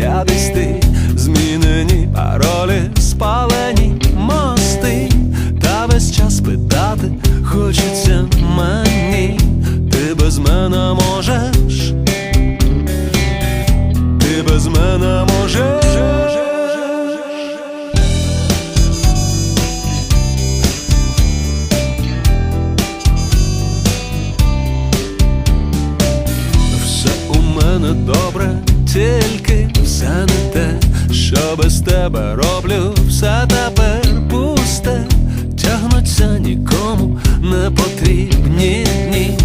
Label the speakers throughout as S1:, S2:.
S1: десь ти, змінені паролі, спалені мости, та весь час питати хочеться мені, ти без мене можеш, ти без мене можеш. Все у мене добре, тільки все не те, що без тебе роблю, все тепер пусте, тягнуться нікому не потрібні дні.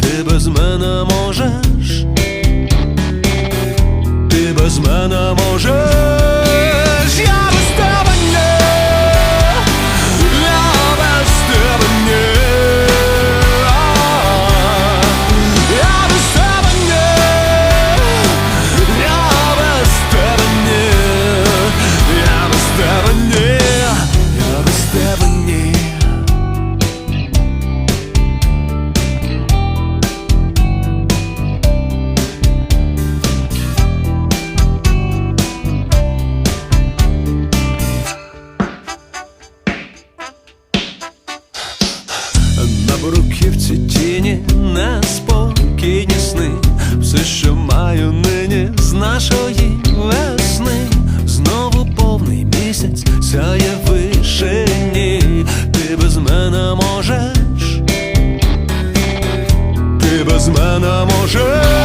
S1: Ти без мене можеш, ти без мене можеш. Бруківці тіні на спокійні сни, все, що маю нині з нашої весни, знову повний місяць сяє вишені, ти без мене можеш, ти без мене можеш.